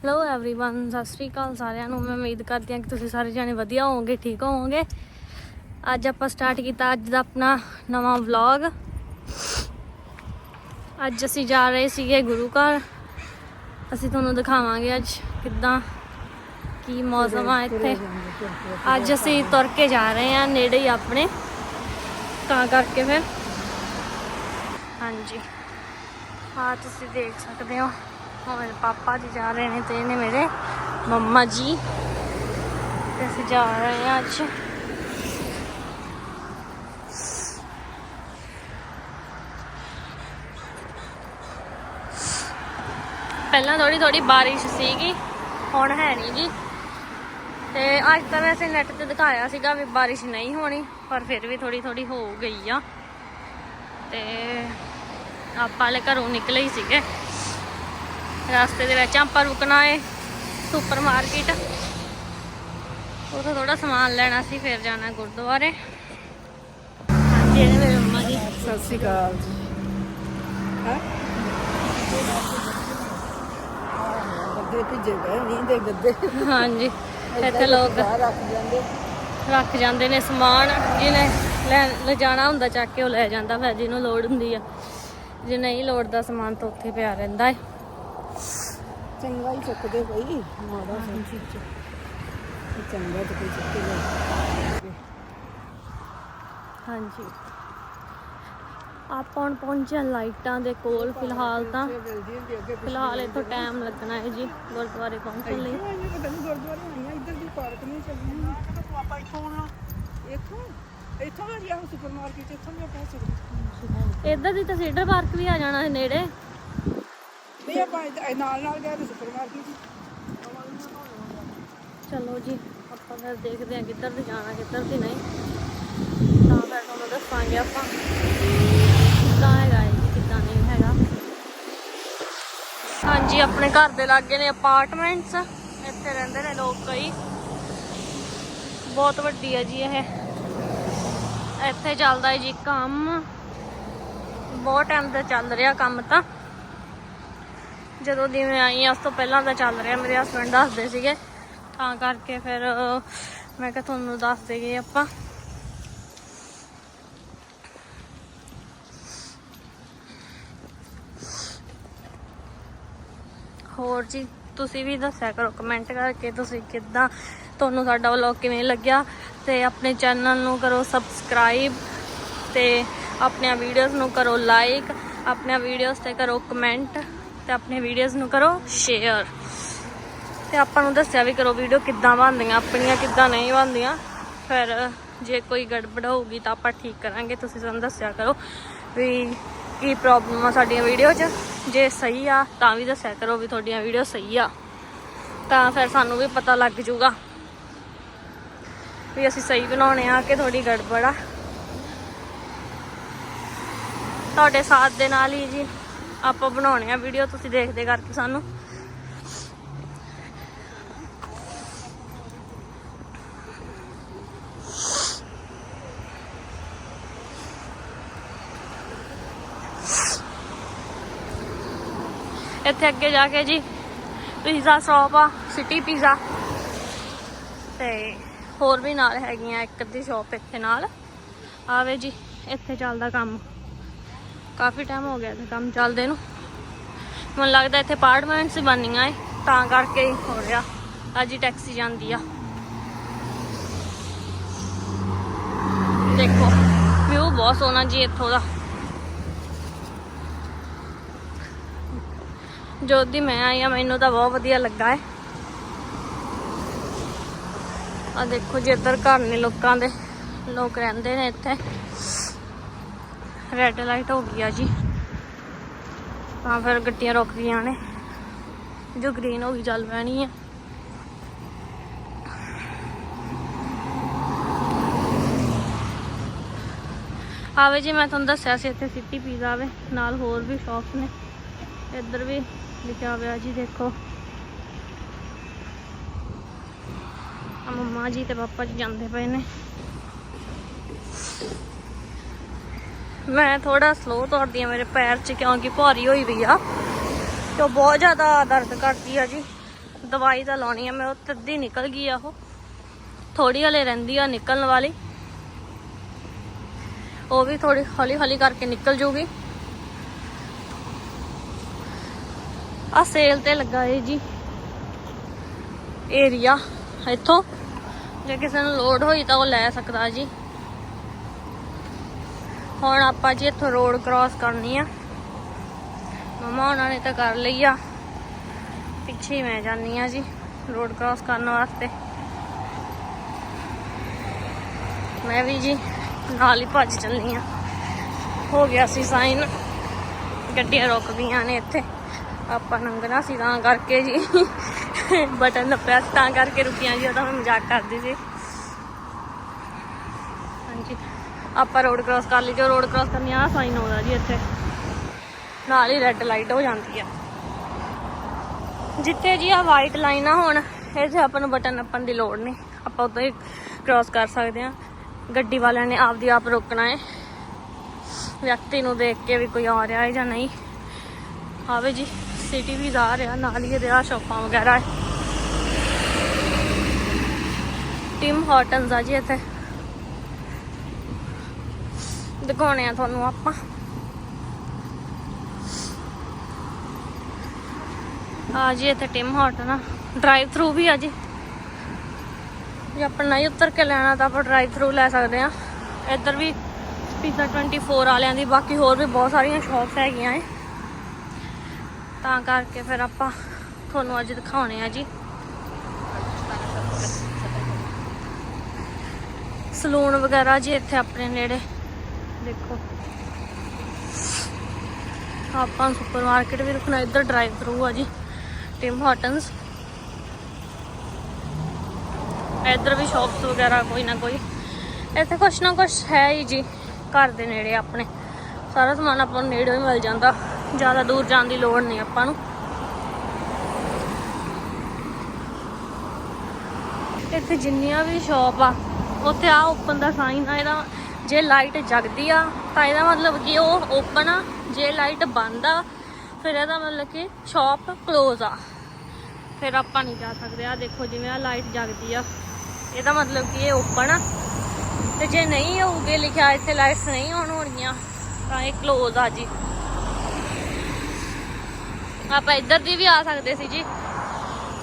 Hello everyone ਸਤਿ ਸ਼੍ਰੀ ਅਕਾਲ ਸਾਰਿਆਂ ਨੂੰ ਮੈਂ ਉਮੀਦ ਕਰਦੀ ਹਾਂ ਕਿ ਤੁਸੀਂ ਸਾਰੇ ਜਾਣੇ ਵਧੀਆ ਹੋਵੋਗੇ ਠੀਕ ਹੋਵੋਗੇ ਅੱਜ ਆਪਾਂ ਸਟਾਰਟ ਕੀਤਾ ਅੱਜ ਦਾ ਆਪਣਾ ਨਵਾਂ ਵਲੌਗ ਅੱਜ ਅਸੀਂ ਜਾ ਰਹੇ ਸੀਗੇ ਗੁਰੂ ਘਰ ਅਸੀਂ ਤੁਹਾਨੂੰ ਦਿਖਾਵਾਂਗੇ ਅੱਜ ਕਿੱਦਾਂ ਕੀ ਮੌਸਮ ਆ ਇੱਥੇ ਅੱਜ ਅਸੀਂ ਤੁਰ ਕੇ ਜਾ ਰਹੇ ਹਾਂ ਨੇੜੇ ਹੀ ਆਪਣੇ ਤਾਂ ਕਰਕੇ ਫਿਰ ਹਾਂਜੀ ਹਾਂ ਤੁਸੀਂ ਦੇਖ ਸਕਦੇ ਹੋ ਉਹ ਮੇਰੇ ਪਾਪਾ ਜੀ ਜਾ ਰਹੇ ਨੇ ਤੇ ਇਹਨੇ ਮੇਰੇ ਮੰਮਾ ਜੀ। ਤੇ ਅਸੀਂ ਜਾ ਰਹੇ ਹਾਂ ਅੱਜ। ਪਹਿਲਾਂ ਥੋੜੀ ਥੋੜੀ ਬਾਰਿਸ਼ ਸੀਗੀ, ਹੁਣ ਹੈ ਨਹੀਂ ਜੀ। ਤੇ ਅੱਜ ਤਾਂ ਵੈਸੇ ਨੈਟ ਤੇ ਦਿਖਾਇਆ ਸੀਗਾ ਵੀ ਬਾਰਿਸ਼ ਨਹੀਂ ਹੋਣੀ, ਪਰ ਫਿਰ ਵੀ ਥੋੜੀ ਥੋੜੀ ਹੋ ਗਈ ਆ। ਤੇ ਆਪਾਂ ਹਲੇ ਘਰੋਂ ਨਿਕਲੇ ਹੀ ਸੀਗੇ। ਰਸਤੇ ਦੇ ਵਿੱਚ ਆਪਾਂ ਰੁਕਣਾ ਏ ਸੁਪਰ ਮਾਰਕੀਟ। ਉਥੋਂ ਥੋੜਾ ਸਮਾਨ ਲੈਣਾ ਸੀ ਫਿਰ ਜਾਣਾ ਗੁਰਦੁਆਰੇ। ਹਾਂਜੀ ਇਹ ਮੇਰੇ ਮੰਮਾ ਜੀ। ਸਤਿ ਸ਼੍ਰੀ ਅਕਾਲ ਜੀ। ਹਾਂ? ਗੱਦੇ ਭਿੱਜੇ ਪਏ ਮੀਂਹ ਦੇ ਗੱਦੇ। ਹਾਂਜੀ ਇੱਥੇ ਲੋਕ ਰੱਖ ਜਾਂਦੇ। ਰੱਖ ਜਾਂਦੇ ਨੇ ਸਮਾਨ ਜਿਹਨੇ ਲੈ ਲਿਜਾਣਾ ਹੁੰਦਾ ਚੱਕ ਕੇ ਉਹ ਲੈ ਜਾਂਦਾ। ਫਿਰ ਜਿਹਨੂੰ ਲੋੜ ਹੁੰਦੀ ਆ ਜੇ ਨਹੀਂ ਲੋੜ ਦਾ ਸਮਾਨ ਤਾਂ ਉੱਥੇ ਪਿਆ ਰਹਿੰਦਾ ਹੈ ਚੰਗਾ ਹੀ ਚੱਕਦੇ ਕੋਈ ਮਾੜਾ ਚ ਚੰਗਾ ਤੇ ਕੋਈ ਚੱਕੇਗਾ ਹਾਂਜੀ। ਆਪਾਂ ਹੁਣ ਪਹੁੰਚੇ ਹਾਂ ਲਾਈਟਾਂ ਦੇ ਕੋਲ ਫਿਲਹਾਲ ਤਾਂ। ਫਿਲਹਾਲ ਇੱਥੋਂ ਟਾਈਮ ਲੱਗਣਾ ਹੈ ਜੀ ਗੁਰਦੁਆਰੇ ਪਹੁੰਚਣ ਲਈ। ਗੁਰਦੁਆਰੇ ਆਈਆਂ ਇੱਧਰ ਦੀ ਪਾਰਕ ਨਹੀਂ ਚੱਲਣੀ ਆਪਾਂ ਇੱਥੋਂ ਆਉਣਾ। ਇੱਥੋਂ? ਇੱਥੋਂ ਆ ਗਿਆ ਸੁਪਰ ਮਾਰਕੀਟ ਇੱਥੋਂ ਵੀ ਆਪਾਂ ਸਕਦੇ ਇੱਧਰ ਦੀ ਤਾਂ ਸੀਡਰ ਪਾਰਕ ਵੀ ਆ ਜਾਣਾ ਹੈ ਨੇੜੇ। ਨਹੀਂ ਆਪਾਂ ਇੱਧ- ਨਾਲ ਨਾਲ ਗਏ ਤੇ ਸੁਪਰ ਚਲੋ ਜੀ, ਆਪਾਂ ਫਿਰ ਦੇਖਦੇ ਹਾਂ ਕਿੱਧਰ ਦੀ ਜਾਣਾ, ਕਿੱਧਰ ਦੀ ਨਹੀਂ। ਤਾਂ ਫਿਰ ਤੁਹਾਨੂੰ ਦੱਸਾਂਗੇ ਆਪਾਂ ਕਿੱਦਾਂ ਹੈਗਾ ਹੈ ਜੀ ਕਿੱਦਾਂ ਨਹੀਂ ਹੈਗਾ। ਹਾਂਜੀ, ਆਪਣੇ ਘਰ ਦੇ ਲਾਗੇ ਨੇ ਅਪਾਰਟਮੈਂਟਸ ਇੱਥੇ ਰਹਿੰਦੇ ਨੇ ਲੋਕ ਕਈ। ਬਹੁਤ ਵੱਡੀ ਹੈ ਜੀ ਇਹ। ਇੱਥੇ ਚੱਲਦਾ ਹੈ ਜੀ ਕੰਮ। ਬਹੁਤ ਟਾਈਮ ਦਾ ਚੱਲ ਰਿਹਾ ਕੰਮ ਤਾਂ। ਜਦੋਂ ਦੀ ਮੈਂ ਆਈ ਹਾਂ, ਉਸ ਤੋਂ ਪਹਿਲਾਂ ਦਾ ਚੱਲ ਰਿਹਾ, ਮੇਰੇ ਹਸਬੰਡ ਦੱਸਦੇ ਸੀਗੇ। ਤਾਂ ਕਰਕੇ ਫਿਰ, ਮੈਂ ਕਿਹਾ ਤੁਹਾਨੂੰ ਦੱਸ ਦੇਗੇ ਆਪਾਂ। ਹੋਰ ਜੀ, ਤੁਸੀਂ ਵੀ ਦੱਸਿਆ ਕਰੋ ਕਮੈਂਟ ਕਰਕੇ ਤੁਸੀਂ ਕਿੱਦਾਂ, ਤੁਹਾਨੂੰ ਸਾਡਾ ਵਲੌਗ ਕਿਵੇਂ ਲੱਗਿਆ? ਤੇ ਆਪਣੇ ਚੈਨਲ ਨੂੰ ਕਰੋ ਸਬਸਕ੍ਰਾਈਬ ਤੇ ਆਪਣੀਆਂ ਵੀਡੀਓਜ਼ ਨੂੰ ਕਰੋ ਲਾਈਕ ਆਪਣੀਆਂ ਵੀਡੀਓਜ਼ ਤੇ ਕਰੋ ਕਮੈਂਟ ਤੇ ਆਪਣੇ ਵੀਡੀਓਜ਼ ਨੂੰ ਕਰੋ ਸ਼ੇਅਰ ਤੇ ਆਪਾਂ ਨੂੰ ਦੱਸਿਆ ਵੀ ਕਰੋ ਵੀਡੀਓ ਕਿੱਦਾਂ ਬਣਦੀਆਂ, ਆਪਣੀਆਂ ਕਿੱਦਾਂ ਨਹੀਂ ਬਣਦੀਆਂ। ਫਿਰ ਜੇ ਕੋਈ ਗੜਬੜ ਹੋਊਗੀ ਤਾਂ ਆਪਾਂ ਠੀਕ ਕਰਾਂਗੇ, ਤੁਸੀਂ ਸਾਨੂੰ ਦੱਸਿਆ ਕਰੋ ਵੀ ਕੀ ਪ੍ਰੋਬਲਮ ਆ ਸਾਡੀਆਂ ਵੀਡੀਓ 'ਚ। ਜੇ ਸਹੀ ਆ ਤਾਂ ਵੀ ਦੱਸਿਆ ਕਰੋ ਵੀ ਤੁਹਾਡੀਆਂ ਵੀਡੀਓ ਸਹੀ ਆ। ਤਾਂ ਫਿਰ ਸਾਨੂੰ ਵੀ ਪਤਾ ਲੱਗ ਜਾਊਗਾ ਵੀ ਅਸੀਂ ਸਹੀ ਬਣਾਉਣੇ ਆ ਕਿ ਥੋੜੀ ਗੜਬੜ ਆ। ਤੁਹਾਡੇ ਸਾਥ ਦੇ ਨਾਲ ਹੀ ਜੀ। ਆਪਾਂ ਬਣਾਉਣੇ ਆ ਵੀਡੀਓ ਤੁਸੀਂ ਦੇਖਦੇ ਕਰਕੇ ਸਾਨੂੰ। ਇੱਥੇ ਅੱਗੇ ਜਾ ਕੇ ਜੀ ਪੀਜ਼ਾ ਸ਼ਾਪ ਆ ਸਿਟੀ ਪੀਜ਼ਾ ਤੇ ਹੋਰ ਵੀ ਨਾਲ ਹੈਗੀਆਂ ਇੱਕ ਅੱਧੀ ਸ਼ਾਪ ਇੱਥੇ ਨਾਲ। ਆਵੇ ਜੀ, ਇੱਥੇ ਚੱਲਦਾ ਕੰਮ। ਕਾਫੀ ਟਾਈਮ ਹੋ ਗਿਆ ਤੇ ਕੰਮ ਚੱਲਦੇ ਨੂੰ। ਮੈਨੂੰ ਲੱਗਦਾ ਇੱਥੇ ਅਪਾਰਟਮੈਂਟਸ ਹੀ ਬਣਨੀਆਂ ਏ, ਤਾਂ ਕਰਕੇ ਹੋ ਰਿਹਾ। ਅੱਜ ਹੀ ਟੈਕਸੀ ਜਾਂਦੀ ਆ। ਦੇਖੋ ਵਿਊ ਬਹੁਤ ਸੋਹਣਾ ਜੀ ਇੱਥੋਂ ਦਾ। ਜੋ ਦੀ ਮੈਂ ਆਈ ਆ, ਮੈਨੂੰ ਤਾਂ ਬਹੁਤ ਵਧੀਆ ਲੱਗਾ ਹੈ ਆ ਦੇਖੋ ਜੀ ਇੱਧਰ ਘਰ ਨੇ ਲੋਕਾਂ ਦੇ, ਲੋਕ ਰਹਿੰਦੇ ਨੇ ਇੱਥੇ। ਰੈੱਡ ਲਾਈਟ ਹੋ ਗਈ ਆ ਜੀ। ਤਾਂ ਫਿਰ ਗੱਡੀਆਂ ਰੁਕ ਗਈਆਂ ਨੇ। ਜੋ ਗ੍ਰੀਨ ਹੋ ਗਈ, ਚੱਲ ਪੈਣੀ ਆ। ਆਵੇ ਜੀ, ਮੈਂ ਤੁਹਾਨੂੰ ਦੱਸਿਆ ਸੀ ਇੱਥੇ ਸਿਟੀ ਪੀਜ਼ਾ ਆਵੇ, ਨਾਲ ਹੋਰ ਵੀ ਸ਼ਾਪਸ ਨੇ। ਇੱਧਰ ਵੀ ਲਿਖਿਆ ਹੋਇਆ ਜੀ, ਦੇਖੋ। ਆ ਮੰਮਾ ਜੀ ਤੇ ਪਾਪਾ ਜੀ ਜਾਂਦੇ ਪਏ ਨੇ। ਮੈਂ ਥੋੜਾ ਸਲੋ ਤੁਰਦੀ ਆ ਮੇਰੇ ਪੈਰ 'ਚ ਕਿਉਂਕਿ ਭਾਰੀ ਹੋਈ ਵੀ ਆ। ਤੇ ਉਹ ਬਹੁਤ ਜ਼ਿਆਦਾ ਦਰਦ ਕਰਦੀ ਆ ਜੀ। ਦਵਾਈ ਤਾਂ ਲਾਉਣੀ ਆ, ਮੈਂ ਉਹ ਤੇ ਨਿਕਲ ਗਈ ਆ ਉਹ। ਥੋੜੀ ਹਲੇ ਰਹਿੰਦੀ ਆ ਨਿਕਲਣ ਵਾਲੀ। ਉਹ ਵੀ ਥੋੜੀ ਹੌਲੀ ਹੌਲੀ ਕਰਕੇ ਨਿਕਲ ਜੂਗੀ। ਆ ਸੇਲ ਤੇ ਲੱਗਾ ਏ ਜੀ। ਏਰੀਆ ਇੱਥੋਂ। ਜੇ ਕਿਸੇ ਨੂੰ ਲੋਡ ਹੋਈ ਤਾਂ ਉਹ ਲੈ ਸਕਦਾ ਜੀ। ਹੁਣ ਆਪਾਂ ਜੀ ਇੱਥੋਂ ਰੋਡ ਕ੍ਰਾਸ ਕਰਨੀ ਆ। ਮਮਾ ਉਹਨਾਂ ਨੇ ਤਾਂ ਕਰ ਲਈ ਆ। ਪਿੱਛੇ ਮੈਂ ਜਾਨੀ ਆ ਜੀ ਰੋਡ ਕ੍ਰਾਸ ਕਰਨ ਵਾਸਤੇ। ਮੈਂ ਵੀ ਜੀ ਨਾਲ ਹੀ ਭੱਜ ਚੱਲੀ ਆ। ਹੋ ਗਿਆ ਸੀ ਸਾਈਨ ਗੱਡੀਆਂ ਰੁਕ ਗਈਆਂ ਨੇ ਇੱਥੇ। ਆਪਾਂ ਲੰਘਣਾ ਸੀ ਤਾਂ ਕਰਕੇ ਜੀ। ਬਟਨ ਨੱਪਿਆ ਤਾਂ ਕਰਕੇ ਰੁਕੀਆਂ ਜੀ, ਉਹ ਤਾਂ ਮੈਂ ਮਜ਼ਾਕ ਕਰਦੀ ਸੀ ਹਾਂਜੀ ਆਪਾਂ ਰੋਡ ਕ੍ਰਾਸ ਕਰ ਲਈ, ਜੋ ਰੋਡ ਕ੍ਰਾਸ ਕਰਨੀ ਆ ਸਾਈਨ ਆਉਂਦਾ ਜੀ ਇੱਥੇ। ਨਾਲ ਹੀ ਰੈੱਡ ਲਾਈਟ ਹੋ ਜਾਂਦੀ ਆ। ਜਿੱਥੇ ਜੀ ਆ ਵਾਈਟ ਲਾਈਨ ਆ ਹੁਣ, ਇੱਥੇ ਆਪਾਂ ਨੂੰ ਬਟਨ ਨੱਪਣ ਦੀ ਲੋੜ ਨਹੀਂ। ਆਪਾਂ ਉਦੋਂ ਹੀ ਕ੍ਰਾਸ ਕਰ ਸਕਦੇ ਆ। ਗੱਡੀ ਵਾਲਿਆਂ ਨੇ ਆਪਦੀ ਆਪ ਰੋਕਣਾ ਹੈ ਵਿਅਕਤੀ ਨੂੰ ਦੇਖ ਕੇ ਵੀ ਕੋਈ ਆ ਰਿਹਾ ਹੈ ਜਾਂ ਨਹੀਂ। ਆਵੇ ਜੀ ਸਿਟੀ ਵੀ ਜਾ ਰਿਹਾ, ਨਾਲ ਹੀ ਇਹਦੇ ਆ ਸ਼ਾਪਾਂ ਵਗੈਰਾ ਹੈ ਟਿਮ ਹਾਰਟਨਸ ਆ ਜੀ ਇੱਥੇ। ਦਿਖਾਉਣੇ ਆ ਤੁਹਾਨੂੰ ਆਪਾਂ। ਆ ਜੀ, ਇੱਥੇ ਟਿਮ ਹਾਰਟਨ ਆ। ਡਰਾਈਵ ਥਰੂ ਵੀ ਆ ਜੀ। ਜੇ ਆਪਾਂ ਨਹੀਂ ਉਤਰ ਕੇ ਲੈਣਾ ਤਾਂ ਆਪਾਂ ਡਰਾਈਵ ਥਰੂ ਲੈ ਸਕਦੇ ਆ। ਇੱਧਰ ਵੀ ਪੀਜ਼ਾ 24 ਵਾਲਿਆਂ ਦੀ, ਬਾਕੀ ਹੋਰ ਵੀ ਬਹੁਤ ਸਾਰੀਆਂ ਸ਼ਾਪਸ ਹੈਗੀਆਂ ਏ। ਤਾਂ ਕਰਕੇ ਫਿਰ ਆਪਾਂ ਤੁਹਾਨੂੰ ਅੱਜ ਦਿਖਾਉਣੇ ਆ ਜੀ। ਸਲੂਨ ਵਗੈਰਾ ਜੀ ਇੱਥੇ ਆਪਣੇ ਨੇੜੇ। ਦੇਖੋ। ਆਪਾਂ ਸੁਪਰਮਾਰਕਟ ਵੀ ਰੁਕਣਾ, ਇੱਧਰ ਡਰਾਈਵ ਥਰੂ ਆ ਜੀ ਟਿਮ ਹਾਰਟਨਸ ਇੱਧਰ ਵੀ ਸ਼ਾਪਸ ਵਗੈਰਾ ਕੋਈ ਨਾ ਕੋਈ। ਇੱਥੇ ਕੁਛ ਨਾ ਕੁਛ ਹੈ ਹੀ ਜੀ, ਘਰ ਦੇ ਨੇੜੇ ਆਪਣੇ। ਸਾਰਾ ਸਮਾਨ ਆਪਾਂ ਨੂੰ ਨੇੜੇ ਹੀ ਮਿਲ ਜਾਂਦਾ। ਜ਼ਿਆਦਾ ਦੂਰ ਜਾਣ ਦੀ ਲੋੜ ਨਹੀਂ ਆਪਾਂ ਨੂੰ। ਇੱਥੇ ਜਿੰਨੀਆਂ ਵੀ ਸ਼ਾਪ ਆ, ਉੱਥੇ ਆ ਓਪਨ ਦਾ ਸਾਈਨ ਆ, ਇਹਦਾ ਜੇ ਲਾਈਟ ਜਗਦੀ ਆ, ਤਾਂ ਇਹਦਾ ਮਤਲਬ ਕਿ ਉਹ ਓਪਨ ਆ। ਜੇ ਲਾਈਟ ਬੰਦ ਆ, ਫਿਰ ਇਹਦਾ ਮਤਲਬ ਕਿ ਸ਼ਾਪ ਕਲੋਜ਼ ਆ। ਫਿਰ ਆਪਾਂ ਨਹੀਂ ਜਾ ਸਕਦੇ। ਆ ਦੇਖੋ ਜਿਵੇਂ ਆ ਲਾਈਟ ਜਗਦੀ ਆ। ਇਹਦਾ ਮਤਲਬ ਕਿ ਇਹ ਓਪਨ ਆ। ਤੇ ਜੇ ਨਹੀਂ ਹੋਊਗੇ, ਲਿਖਿਆ ਇੱਥੇ ਲਾਈਟਸ ਨਹੀਂ ਆਉਣ ਹੋਣਗੀਆਂ ਤਾਂ ਇਹ ਕਲੋਜ਼ ਆ ਜੀ। ਆਪਾਂ ਇੱਧਰ ਦੀ ਵੀ ਆ ਸਕਦੇ ਸੀ ਜੀ।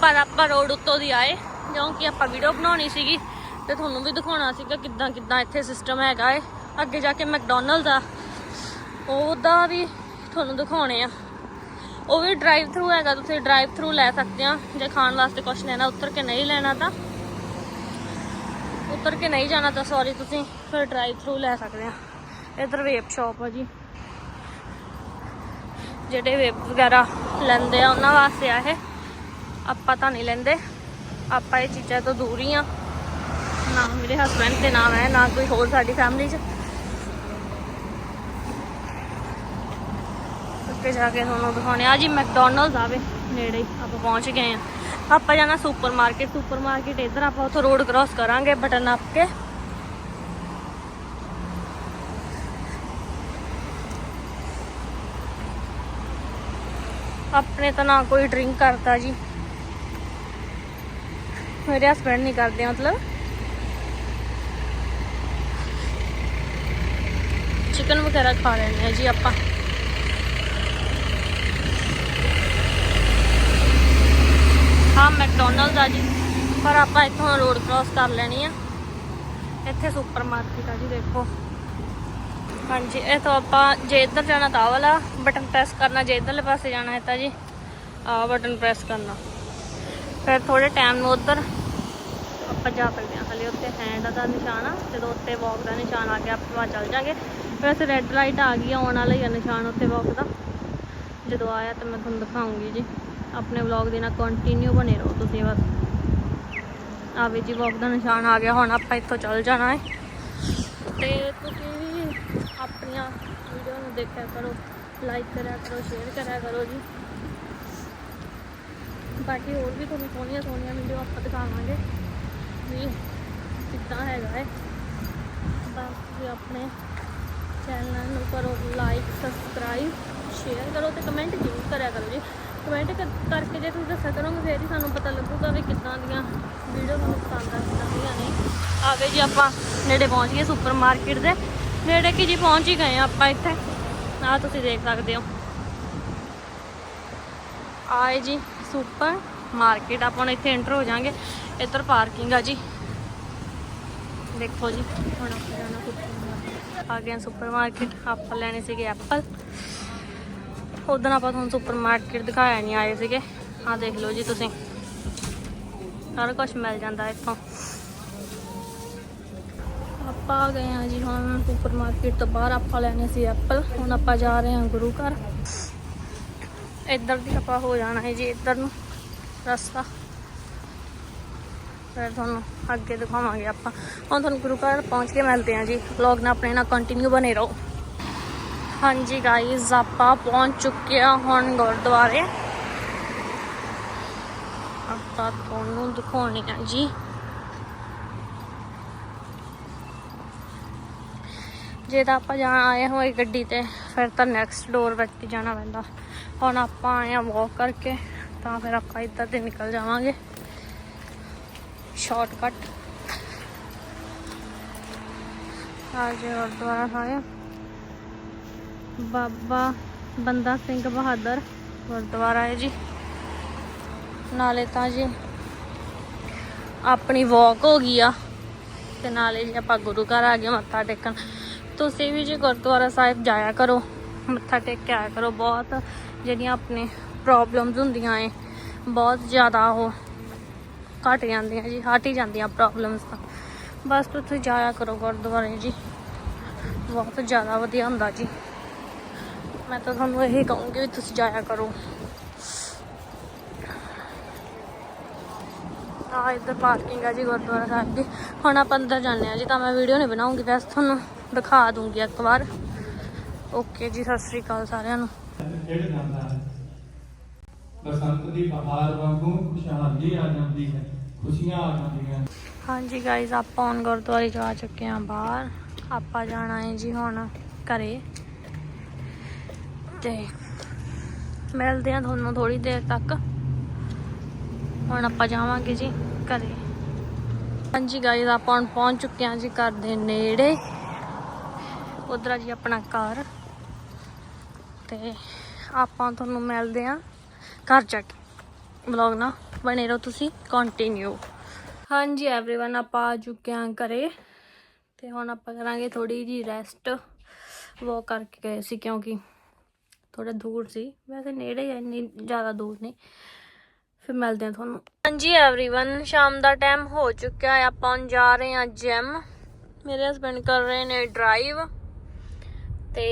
ਪਰ ਆਪਾਂ ਰੋਡ ਉੱਤੋਂ ਦੀ ਆਏ, ਕਿਉਂਕਿ ਆਪਾਂ ਵੀਡੀਓ ਬਣਾਉਣੀ ਸੀਗੀ। ਤੇ ਤੁਹਾਨੂੰ ਵੀ ਦਿਖਾਉਣਾ ਸੀਗਾ ਕਿੱਦਾਂ ਕਿੱਦਾਂ ਇੱਥੇ ਸਿਸਟਮ ਹੈਗਾ ਏ। ਅੱਗੇ ਜਾ ਕੇ ਮੈਕਡੋਨਲਡ ਆ। ਉਹਦਾ ਵੀ ਤੁਹਾਨੂੰ ਦਿਖਾਉਣੇ ਆ। ਉਹ ਵੀ ਡਰਾਈਵ ਥਰੂ ਹੈਗਾ, ਤੁਸੀਂ ਡਰਾਈਵ ਥਰੂ ਲੈ ਸਕਦੇ ਆ। ਜੇ ਖਾਣ ਵਾਸਤੇ ਕੁਝ ਲੈਣਾ, ਉੱਤਰ ਕੇ ਨਹੀਂ ਲੈਣਾ ਤਾਂ। ਉਤਰ ਕੇ ਨਹੀਂ ਜਾਣਾ ਤਾਂ ਸੌਰੀ ਤੁਸੀਂ, ਫਿਰ ਡਰਾਈਵ ਥਰੂ ਲੈ ਸਕਦੇ ਆ। ਇਧਰ ਵੇਪ ਸ਼ਾਪ ਆ ਜੀ। ਜਿਹੜੇ ਵੇਪ ਵਗੈਰਾ ਲੈਂਦੇ ਆ, ਉਹਨਾਂ ਵਾਸਤੇ ਆ ਇਹ। ਆਪਾਂ ਤਾਂ ਨਹੀਂ ਲੈਂਦੇ। ਆਪਾਂ ਇਹ ਚੀਜ਼ਾਂ ਤੋਂ ਦੂਰ ਹੀ ਆ। ਨਾ ਮੇਰੇ ਹਸਬੰਡ ਤੇ ਨਾ ਮੈਂ ਨਾ ਕੋਈ ਹੋਰ ਸਾਡੀ ਫੈਮਿਲੀ 'ਚ। ਅੱਗੇ ਜਾ ਕੇ ਤੁਹਾਨੂੰ ਦਿਖਾਉਣੇ ਆ। ਜੀ ਮੈਕਡੋਨਲਡਸ ਆਵੇ ਨੇੜੇ ਆਪਾਂ ਪਹੁੰਚ ਗਏ ਆ। ਆਪਾਂ ਜਾਣਾ ਸੁਪਰਮਾਰਕਟ ਸੁਪਰਮਾਰਕਟ ਇੱਧਰ ਆਪਾਂ ਉੱਥੋਂ ਰੋਡ ਕ੍ਰਾਸ ਕਰਾਂਗੇ ਬਟਨ ਨੱਪ ਕੇ। ਆਪਣੇ ਤਾਂ ਨਾ ਕੋਈ ਡਰਿੰਕ ਕਰਦਾ ਜੀ। ਮੇਰੇ ਹਸਬੰਡ ਨਹੀਂ ਕਰਦੇ, ਮਤਲਬ। ਚਿਕਨ ਵਗੈਰਾ ਖਾ ਲੈਂਦੇ ਆ ਜੀ ਆਪਾਂ। ਹਾਂ ਮੈਕਡੋਨਲਡਸ ਆ ਜੀ। ਪਰ ਆਪਾਂ ਇੱਥੋਂ ਰੋਡ ਕ੍ਰਾਸ ਕਰ ਲੈਣੀ ਆ। ਇੱਥੇ ਸੁਪਰਮਾਰਕਟ ਆ ਜੀ, ਦੇਖੋ। ਹਾਂਜੀ, ਇਹ ਤਾਂ ਆਪਾਂ ਜੇ ਇੱਧਰ ਜਾਣਾ ਤਾਂ ਵਾਲਾ। ਬਟਨ ਪ੍ਰੈਸ ਕਰਨਾ, ਜੇ ਇੱਧਰਲੇ ਪਾਸੇ ਜਾਣਾ ਹੈ ਤਾਂ ਜੀ, ਆਹ ਬਟਨ ਪ੍ਰੈਸ ਕਰਨਾ। ਫਿਰ ਥੋੜੇ ਟਾਈਮ ਨੂੰ ਉੱਧਰ ਆਪਾਂ ਜਾ ਸਕਦੇ ਹਾਂ। ਹਲੇ ਉੱਤੇ ਹੈਂਡ ਦਾ ਨਿਸ਼ਾਨ ਆ, ਜਦੋਂ ਉੱਤੇ ਵਾਕ ਦਾ ਨਿਸ਼ਾਨ ਆ ਗਿਆ, ਆਪਾਂ ਚੱਲ ਜਾਾਂਗੇ। ਵੈਸੇ ਰੈੱਡ ਲਾਈਟ ਆ ਗਈ, ਆਉਣ ਵਾਲਾ ਹੀ ਆ ਨਿਸ਼ਾਨ ਉੱਤੇ ਵਾਕ ਦਾ। ਜਦੋਂ ਆਇਆ ਤਾਂ ਮੈਂ ਤੁਹਾਨੂੰ ਦਿਖਾਉਂਗੀ ਜੀ। ਆਪਣੇ ਵਲੌਗ ਦੇ ਨਾਲ ਕੰਟੀਨਿਊ ਬਣੇ ਰਹੋ ਤੁਸੀਂ ਬਸ। ਆਵੇ ਜੀ ਵਾਕ ਦਾ ਨਿਸ਼ਾਨ ਆ ਗਿਆ, ਹੁਣ ਆਪਾਂ ਇੱਥੋਂ ਚੱਲ ਜਾਣਾ ਹੈ। ਤੇ ਤੁਸੀਂ ਵੀ ਆਪਣੀਆਂ ਵੀਡੀਓ ਨੂੰ ਦੇਖਿਆ ਕਰੋ ਲਾਈਕ ਕਰਿਆ ਕਰੋ ਸ਼ੇਅਰ ਕਰਿਆ ਕਰੋ ਜੀ। ਬਾਕੀ ਹੋਰ ਵੀ ਤੁਹਾਨੂੰ ਸੋਹਣੀਆਂ ਸੋਹਣੀਆਂ ਵੀਡੀਓ ਆਪਾਂ ਦਿਖਾਵਾਂਗੇ। ਵੀ ਕਿੱਦਾਂ ਹੈਗਾ ਹੈ। ਬਸ ਤੁਸੀਂ ਆਪਣੇ ਚੈਨਲ ਨੂੰ ਕਰੋ ਲਾਈਕ ਸਬਸਕ੍ਰਾਈਬ ਸ਼ੇਅਰ ਕਰੋ ਤੇ ਕਮੈਂਟ ਜ਼ਰੂਰ ਕਰਿਆ ਕਰੋ ਜੀ। ਕਮੈਂਟ ਕਰਕੇ ਜੇ ਤੁਸੀਂ ਦੱਸਿਆ ਕਰੋਗੇ, ਫਿਰ ਹੀ ਸਾਨੂੰ ਪਤਾ ਲੱਗੂਗਾ ਵੀ ਕਿੱਦਾਂ ਦੀਆਂ ਵੀਡੀਓ ਤੁਹਾਨੂੰ ਪਸੰਦ ਆ, ਕਿੱਦਾਂ ਦੀਆਂ ਨਹੀਂ। ਆ ਜੀ ਆਪਾਂ, ਨੇੜੇ ਪਹੁੰਚ ਗਏ ਸੁਪਰ ਮਾਰਕੀਟ ਦੇ। ਨੇੜੇ ਕਿ ਜੀ ਪਹੁੰਚ ਹੀ ਗਏ ਆ ਆਪਾਂ ਇੱਥੇ। ਆ ਤੁਸੀਂ ਦੇਖ ਸਕਦੇ ਹੋ। ਆਏ ਜੀ ਸੁਪਰ ਮਾਰਕੀਟ, ਆਪਾਂ ਹੁਣ ਇੱਥੇ ਐਂਟਰ ਹੋ ਜਾਾਂਗੇ ਇੱਧਰ ਪਾਰਕਿੰਗ ਆ ਜੀ। ਦੇਖੋ ਜੀ, ਹੁਣ ਆਪਾਂ ਜਾਣਾ ਸੁਪਰ ਆ ਗਏ ਸੁਪਰ ਮਾਰਕੀਟ, ਆਪਾਂ ਲੈਣੇ ਸੀਗੇ ਐਪਲ। ਉਦੋਂ ਆਪਾਂ ਤੁਹਾਨੂੰ ਸੁਪਰ ਮਾਰਕੀਟ ਦਿਖਾਇਆ ਨਹੀਂ ਆਏ ਸੀਗੇ। ਆ ਦੇਖ ਲਓ ਜੀ ਤੁਸੀਂ। ਸਾਰਾ ਕੁਝ ਮਿਲ ਜਾਂਦਾ ਇੱਥੋਂ। ਆਪਾਂ ਆ ਗਏ ਆ ਜੀ ਹੁਣ ਸੁਪਰ ਮਾਰਕੀਟ ਤੋਂ ਬਾਹਰ, ਆਪਾਂ ਲੈਣੇ ਸੀ ਐਪਲ। ਹੁਣ ਆਪਾਂ ਜਾ ਰਹੇ ਹਾਂ ਗੁਰੂ ਘਰ। ਇੱਧਰ ਦੀ ਆਪਾਂ ਹੋ ਜਾਣਾ ਹੈ ਜੀ, ਇੱਧਰ ਨੂੰ। ਰਸਤਾ। ਫਿਰ ਤੁਹਾਨੂੰ ਅੱਗੇ ਦਿਖਾਵਾਂਗੇ ਆਪਾਂ। ਹੁਣ ਤੁਹਾਨੂੰ ਗੁਰੂ ਘਰ ਪਹੁੰਚ ਕੇ ਮਿਲਦੇ ਹਾਂ ਜੀ। ਵਲੌਗ ਨਾਲ ਆਪਣੇ ਨਾਲ ਕੰਟੀਨਿਊ ਬਣੇ ਰਹੋ। ਹਾਂਜੀ ਗਾਇਜ਼ ਆਪਾਂ ਪਹੁੰਚ ਚੁੱਕੇ ਆ ਹੁਣ ਗੁਰਦੁਆਰੇ। ਆਪਾਂ ਤੁਹਾਨੂੰ ਦਿਖਾਉਣੇ ਆ ਜੀ। ਜੇ ਤਾਂ ਆਪਾਂ ਜਾਣਾ ਆਏ ਹੋਏ ਗੱਡੀ ਤੇ, ਫਿਰ ਤਾਂ ਨੈਕਸਟ ਡੋਰ ਵਿੱਚ ਜਾਣਾ ਪੈਂਦਾ। ਹੁਣ ਆਪਾਂ ਆਏ ਆ ਵਾਕ ਕਰਕੇ, ਤਾਂ ਫਿਰ ਆਪਾਂ ਇੱਧਰ ਤੇ ਨਿਕਲ ਜਾਵਾਂਗੇ। ਸ਼ਾਰਟਕਟ। ਆ ਗੁਰਦੁਆਰਾ ਸਾਹਿਬ। ਬਾਬਾ ਬੰਦਾ ਸਿੰਘ ਬਹਾਦਰ ਗੁਰਦੁਆਰਾ ਹੈ ਜੀ। ਨਾਲੇ ਤਾਂ ਜੀ ਆਪਣੀ ਵਾਕ ਹੋ ਗਈ ਆ ਤੇ ਨਾਲੇ ਜੀ ਆਪਾਂ ਗੁਰੂ ਘਰ ਆ ਗਏ ਮੱਥਾ ਟੇਕਣ। ਤੁਸੀਂ ਵੀ ਜੀ ਗੁਰਦੁਆਰਾ ਸਾਹਿਬ ਜਾਇਆ ਕਰੋ, ਮੱਥਾ ਟੇਕ ਕੇ ਆਇਆ ਕਰੋ। ਬਹੁਤ ਜਿਹੜੀਆਂ ਆਪਣੇ ਪ੍ਰੋਬਲਮਸ ਹੁੰਦੀਆਂ ਏ, ਬਹੁਤ ਜ਼ਿਆਦਾ ਉਹ ਘਟ ਜਾਂਦੀਆਂ ਜੀ, ਹਟ ਹੀ ਜਾਂਦੀਆਂ ਪ੍ਰੋਬਲਮਸ ਤਾਂ। ਬਸ ਤੁਸੀਂ ਜਾਇਆ ਕਰੋ ਗੁਰਦੁਆਰੇ ਜੀ। ਬਹੁਤ ਜ਼ਿਆਦਾ ਵਧੀਆ ਹੁੰਦਾ ਜੀ। ਮੈਂ ਤਾਂ ਤੁਹਾਨੂੰ ਇਹੀ ਕਹੂੰਗੀ ਵੀ ਤੁਸੀਂ ਜਾਇਆ ਕਰੋ। ਆ ਇੱਧਰ ਪਾਰਕਿੰਗ ਆ ਜੀ ਗੁਰਦੁਆਰਾ ਸਾਹਿਬ ਦੀ। ਹੁਣ ਆਪਾਂ ਅੰਦਰ ਜਾਂਦੇ ਆ ਜੀ, ਤਾਂ ਮੈਂ ਵੀਡੀਓ ਨਹੀਂ ਬਣਾਉਂਗੀ, ਬਸ ਤੁਹਾਨੂੰ ਦਿਖਾ ਦੂੰਗੀ ਇੱਕ ਵਾਰ। ਓਕੇ ਜੀ, ਸਤਿ ਸ੍ਰੀ ਅਕਾਲ ਸਾਰਿਆਂ ਨੂੰ। ਬਸੰਤ ਦੀ ਬਹਾਰ ਵਾਂਗੂ ਖੁਸ਼ਹਾਲੀ ਆ ਜਾਂਦੀ ਹੈ, ਖੁਸ਼ੀਆਂ ਆ ਜਾਂਦੀਆਂ ਹਾਂਜੀ ਗਾਇਜ਼ ਆਪਾਂ ਹੁਣ ਗੁਰਦੁਆਰੇ ਜਾ ਚੁੱਕੇ ਹਾਂ ਬਾਹਰ। ਆਪਾਂ ਜਾਣਾ ਹੈ ਜੀ ਹੁਣ ਘਰੇ। ਤੇ ਮਿਲਦੇ ਹਾਂ ਤੁਹਾਨੂੰ ਥੋੜੀ ਦੇਰ ਤੱਕ। ਹੁਣ ਆਪਾਂ ਜਾਵਾਂਗੇ ਜੀ ਘਰੇ। ਹਾਂਜੀ ਗਾਇਜ਼ ਆਪਾਂ ਹੁਣ ਪਹੁੰਚ ਚੁੱਕੇ ਹਾਂ ਜੀ ਘਰ ਦੇ ਨੇੜੇ। ਉਧਰ ਜੀ ਆਪਣਾ ਘਰ। ਤੇ ਆਪਾਂ ਤੁਹਾਨੂੰ ਮਿਲਦੇ ਹਾਂ। ਘਰ ਜਾ ਕੇ ਵਲੌਗ ਨਾ ਬਣੇ ਰਹੋ ਤੁਸੀਂ ਕੰਟੀਨਿਊ ਹਾਂਜੀ एवरीवन ਆਪਾਂ ਆ ਚੁੱਕੇ ਹਾਂ ਘਰੇ ਤੇ ਹੁਣ ਆਪਾਂ ਕਰਾਂਗੇ ਥੋੜੀ ਜੀ ਰੈਸਟ ਵਾਕ ਕਰਕੇ ਗਏ ਸੀ ਕਿਉਂਕਿ ਥੋੜਾ ਦੂਰ ਸੀ ਵੈਸੇ ਨੇੜੇ ਹੀ ਆ, ਇੰਨੀ ਜ਼ਿਆਦਾ ਦੂਰ ਨਹੀਂ ਫਿਰ ਮਿਲਦੇ ਹਾਂ ਤੁਹਾਨੂੰ ਹਾਂਜੀ एवरीवन ਸ਼ਾਮ ਦਾ ਟਾਈਮ ਹੋ ਚੁੱਕਿਆ ਹੈ ਆਪਾਂ ਹੁਣ ਜਾ ਰਹੇ ਹਾਂ ਜਿਮ ਮੇਰੇ ਹਸਬੰਡ ਕਰ ਰਹੇ ਨੇ ਡਰਾਈਵ ਤੇ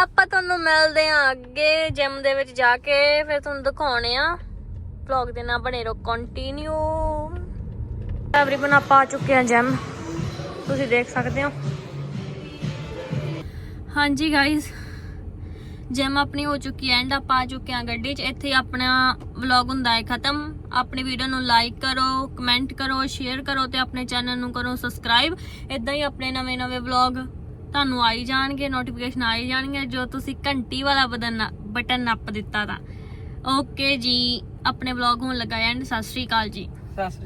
ਆਪਾਂ ਤੁਹਾਨੂੰ ਮਿਲਦੇ ਹਾਂ ਅੱਗੇ ਜਿਮ ਦੇ ਵਿੱਚ ਜਾ ਕੇ, ਫਿਰ ਤੁਹਾਨੂੰ ਦਿਖਾਉਣੇ ਆ ਵਲੌਗ ਦੇ ਨਾਲ ਬਣੇ ਰਹੋ ਕੰਟੀਨਿਊ ਐਵਰੀਵਨ ਆਪਾਂ ਆ ਚੁੱਕੇ ਹਾਂ ਜਿਮ ਤੁਸੀਂ ਦੇਖ ਸਕਦੇ ਹੋ। ਹਾਂਜੀ ਗਾਇਸ ਜਿਮ ਆਪਣੀ ਹੋ ਚੁੱਕੀ ਐਂਡ ਆਪਾਂ ਆ ਚੁੱਕੇ ਹਾਂ ਗੱਡੀ 'ਚ। ਇੱਥੇ ਆਪਣਾ ਵਲੌਗ ਹੁੰਦਾ ਹੈ ਖਤਮ। ਆਪਣੀ ਵੀਡੀਓ ਨੂੰ ਲਾਈਕ ਕਰੋ ਕਮੈਂਟ ਕਰੋ ਸ਼ੇਅਰ ਕਰੋ ਤੇ ਆਪਣੇ ਚੈਨਲ ਨੂੰ ਕਰੋ ਸਬਸਕ੍ਰਾਈਬ ਇਦਾਂ ਹੀ ਆਪਣੇ ਨਵੇਂ-ਨਵੇਂ ਵਲੌਗ ਤੁਹਾਨੂੰ ਆਈ ਜਾਣਗੇ ਨੋਟੀਫਿਕੇਸ਼ਨ ਆਈ ਜਾਣਗੇ, ਜੋ ਤੁਸੀਂ ਘੰਟੀ ਵਾਲਾ ਬਟਨ ਬਟਨ ਨੱਪ ਦਿੱਤਾ ਤਾਂ। ਓਕੇ ਜੀ, ਆਪਣੇ ਵਲੌਗ ਹੋਣ ਲੱਗਾ ਐਂਡ ਸਤਿ ਸ਼੍ਰੀ ਅਕਾਲ ਜੀ। ਸਤਿ ਸ੍ਰੀ